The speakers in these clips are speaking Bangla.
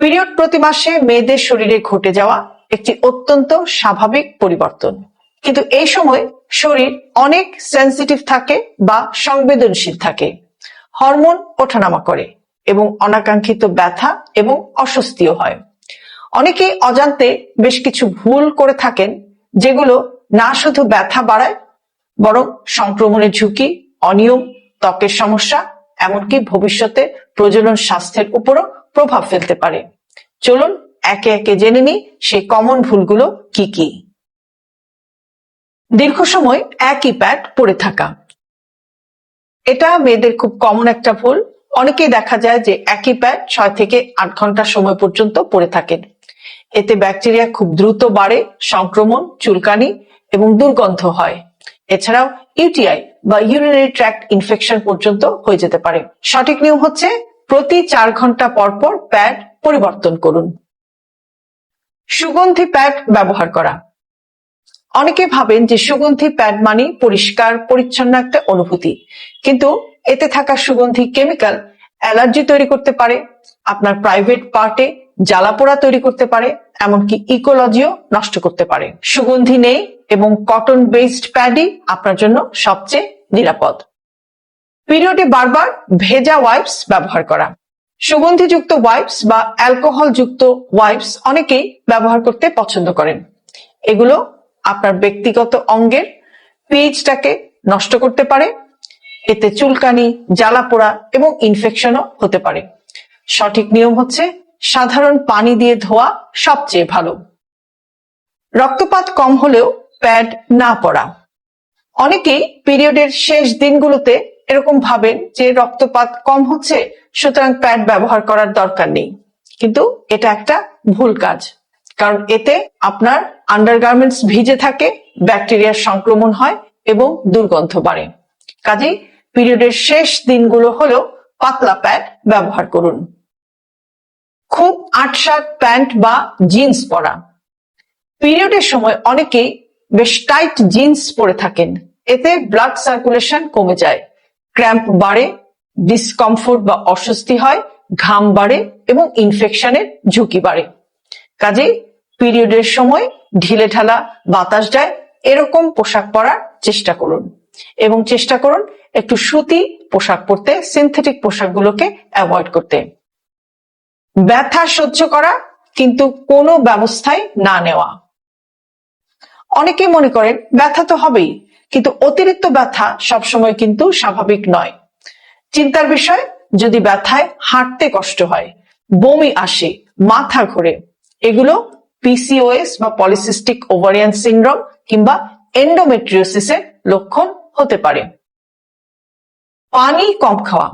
পিরিয়ড প্রতি মাসে মেয়েদের শরীরে ঘটে যাওয়া একটি অত্যন্ত স্বাভাবিক পরিবর্তন। কিন্তু এই সময় শরীর অনেক সেন্সিটিভ থাকে বা সংবেদনশীল থাকে। হরমোন ওঠানামা করে এবং অনাকাঙ্ক্ষিত ব্যথা এবং অস্বস্তিও হয়। অনেকেই অজান্তে বেশ কিছু ভুল করে থাকেন, যেগুলো না শুধু ব্যথা বাড়ায়, বরং সংক্রমণের ঝুঁকি, অনিয়ম, ত্বকের সমস্যা, এমনকি ভবিষ্যতে প্রজনন স্বাস্থ্যের উপরও প্রভাব ফেলতে পারে। চলুন একে একে জেনে নিই সেই কমন ভুলগুলো কি কি। দীর্ঘ সময় একই প্যাড পরে থাকা। এটা মেয়েদের খুব কমন একটা ভুল। অনেকেই দেখা যায় যে একই প্যাড ছয় থেকে আট ঘণ্টা সময় পর্যন্ত পরে থাকেন। এতে ব্যাকটেরিয়া খুব দ্রুত বাড়ে, সংক্রমণ, চুলকানি এবং দুর্গন্ধ হয়। এছাড়াও ইউটিআই বা ইউরিনারি ট্র্যাক্ট ইনফেকশন পর্যন্ত হয়ে যেতে পারে। সঠিক নিয়ম হচ্ছে প্রতি চার ঘণ্টা পর পর প্যাড পরিবর্তন করুন। সুগন্ধি প্যাড ব্যবহার করা। অনেকে ভাবেন যে সুগন্ধি প্যাড মানে পরিষ্কার, পরিচ্ছন্ন একটা অনুভূতি। কিন্তু এতে থাকা সুগন্ধি কেমিক্যাল অ্যালার্জি তৈরি করতে পারে, আপনার প্রাইভেট পার্টে জ্বালাপোড়া তৈরি করতে পারে, এমনকি ইকোলজিও নষ্ট করতে পারে। সুগন্ধি নেই এবং কটন বেসড প্যাডই আপনার জন্য সবচেয়ে নিরাপদ। পিরিয়ডে বারবার ভেজা ওয়াইপস ব্যবহার করা। সুগন্ধিযুক্ত ওয়াইপস বা অ্যালকোহল যুক্ত ওয়াইপস অনেকেই ব্যবহার করতে পছন্দ করেন। এগুলো আপনার ব্যক্তিগত অঙ্গের পিএইচটাকে নষ্ট করতে পারে, এতে চুলকানি জ্বালা পোড়া এবং ইনফেকশনও হতে পারে। সঠিক নিয়ম হচ্ছে সাধারণ পানি দিয়ে ধোয়া সবচেয়ে ভালো। রক্তপাত কম হলেও প্যাড না পরা অনেকেই পিরিয়ডের শেষ দিনগুলোতে এরকম ভাবেন যে রক্তপাত কম হচ্ছে, সুতরাং প্যাড ব্যবহার করার দরকার নেই। কিন্তু এটা একটা ভুল কাজ। কারণ এতে আপনার আন্ডারগার্মেন্টস ভিজে থাকে, ব্যাকটেরিয়ার সংক্রমণ হয় এবং দুর্গন্ধ বাড়ে। কাজেই পিরিয়ডের শেষ দিনগুলো হলেও পাতলা প্যাড ব্যবহার করুন। খুব আটসাট প্যান্ট বা জিন্স পরা। পিরিয়ডের সময় অনেকেই বেশ টাইট জিন্স পরে থাকেন। এতে ব্লাড সার্কুলেশন কমে যায়। ক্র্যাম্প বাড়ে ডিসকমফোর্ট বা অস্বস্তি হয়, ঘাম বাড়ে এবং ইনফেকশনের ঝুঁকি বাড়ে। কাজেই পিরিয়ডের সময় ঢিলে ঢালা বাতাস যায় এরকম পোশাক পরার চেষ্টা করুন। এবং চেষ্টা করুন একটু সুতি পোশাক পরতে সিনথেটিক পোশাকগুলোকে অ্যাভয়েড করতে। ব্যথা সহ্য করা কিন্তু কোনো ব্যবস্থায় না নেওয়া। অনেকে মনে করেন, ব্যথা তো হবেই। কিন্তু অতিরিক্ত ব্যথা সবসময় কিন্তু স্বাভাবিক নয়। চিন্তার বিষয়, যদি ব্যথায় হাঁটতে কষ্ট হয়, বমি আসে, মাথা ঘোরে, এগুলো পিসিওএস বা পলিসিস্টিক ওভারিয়ান সিন্ড্রোম কিংবা এন্ডোমেট্রিওসিসের লক্ষণ হতে পারে। পানি কম খাওয়া।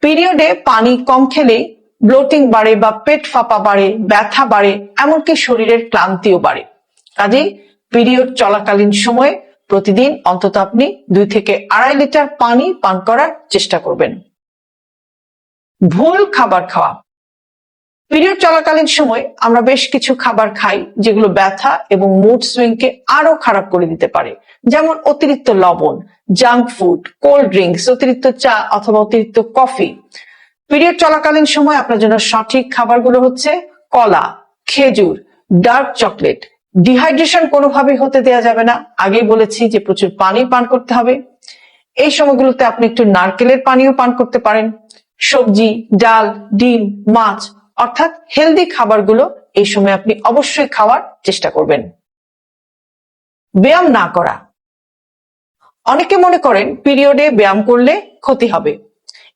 পিরিয়ডে পানি কম খেলে ব্লোটিং বাড়ে বা পেট ফাঁপা বাড়ে, ব্যথা বাড়ে, এমনকি শরীরের ক্লান্তিও বাড়ে। কাজেই পিরিয়ড চলাকালীন সময়ে প্রতিদিন অন্তত আপনি দুই থেকে আড়াই লিটার পানি পান করার চেষ্টা করবেন। ভুল খাবার খাওয়া। পিরিয়ড চলাকালীন সময় আমরা বেশ কিছু খাবার খাই যেগুলো ব্যথা এবং মুড সুইংকে আরও খারাপ করে দিতে পারে। যেমন অতিরিক্ত লবণ জাঙ্ক ফুড কোল্ড ড্রিঙ্কস অতিরিক্ত চা অথবা অতিরিক্ত কফি পিরিয়ড চলাকালীন সময় আপনার জন্য সঠিক খাবারগুলো হচ্ছে কলা, খেজুর ডার্ক চকলেট ডিহাইড্রেশন কোনোভাবেই হতে দেওয়া যাবে না। আগেই বলেছি যে প্রচুর পানি পান করতে হবে। এই সময়গুলোতে আপনি একটু নারকেলের পানিও পান করতে পারেন। সবজি, ডাল, ডিম, মাছ, অর্থাৎ হেলদি খাবারগুলো এই সময় আপনি অবশ্যই খাওয়ার চেষ্টা করবেন। ব্যায়াম না করা। অনেকে মনে করেন পিরিয়ডে ব্যায়াম করলে ক্ষতি হবে।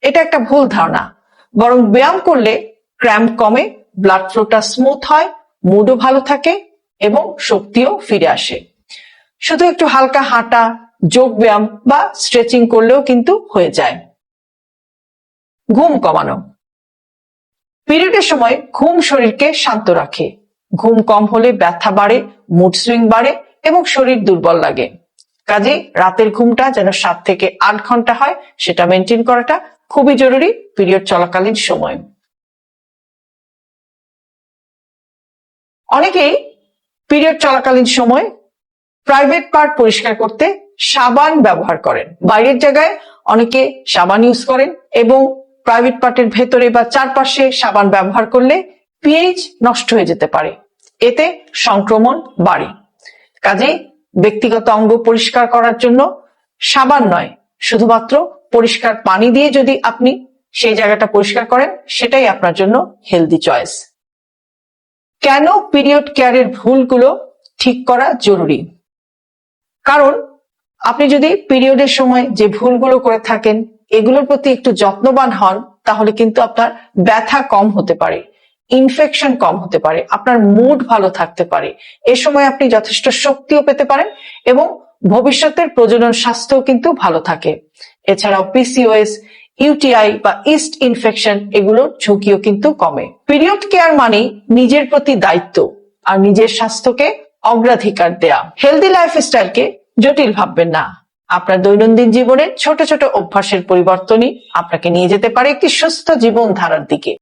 এটা একটা ভুল ধারণা। বরং ব্যায়াম করলে ক্র্যাম্প কমে ব্লাড ফ্লোটা স্মুথ হয় মুডও ভালো থাকে এবং শক্তিও ফিরে আসে। শুধু একটু হালকা হাঁটা, যোগ ব্যায়াম বা স্ট্রেচিং করলেও কিন্তু হয়ে যায়। ঘুম কমানো। পিরিয়ডের সময় ঘুম শরীরকে শান্ত রাখে। ঘুম কম হলে ব্যথা বাড়ে মুড সুইং বাড়ে এবং শরীর দুর্বল লাগে। কাজে রাতের ঘুমটা যেন সাত থেকে আট ঘণ্টা হয়, সেটা মেনটেন করাটা খুবই জরুরি পিরিয়ড চলাকালীন সময়। অনেকেই পিরিয়ড চলাকালীন সময় প্রাইভেট পার্ট পরিষ্কার করতে সাবান ব্যবহার করেন। বাইরের জায়গায় অনেকে সাবান ইউজ করেন এবং প্রাইভেট পার্টের ভেতরে বা চারপাশে সাবান ব্যবহার করলে পিএইচ নষ্ট হয়ে যেতে পারে। এতে সংক্রমণ বাড়ে। কাজেই ব্যক্তিগত অঙ্গ পরিষ্কার করার জন্য সাবান নয়, শুধুমাত্র পরিষ্কার পানি দিয়ে যদি আপনি সেই জায়গাটা পরিষ্কার করেন, সেটাই আপনার জন্য হেলদি চয়েস কেন পিরিয়ড কেয়ারের ভুলগুলো ঠিক করা জরুরি? কারণ আপনি যদি পিরিয়ডের সময় যে ভুলগুলো করে থাকেন, এগুলোর প্রতি একটু যত্নবান হন, তাহলে কিন্তু আপনার ব্যথা কম হতে পারে ইনফেকশন কম হতে পারে, আপনার মুড ভালো থাকতে পারে। এ সময় আপনি যথেষ্ট শক্তিও পেতে পারেন এবং ভবিষ্যতের প্রজনন স্বাস্থ্য কিন্তু ভালো থাকে। এছাড়াও পিসিওএস ইউটিআই বা ইস্ট ইনফেকশন এগুলোর ঝুঁকিও কিন্তু কমে। পিরিয়ড কেয়ার মানে নিজের প্রতি দায়িত্ব আর নিজের স্বাস্থ্যকে অগ্রাধিকার দেয়া। হেলদি লাইফস্টাইলকে জটিল ভাববেন না। আপনার দৈনন্দিন জীবনের ছোট ছোট অভ্যাসের পরিবর্তনই আপনাকে নিয়ে যেতে পারে একটি সুস্থ জীবন ধারার দিকে।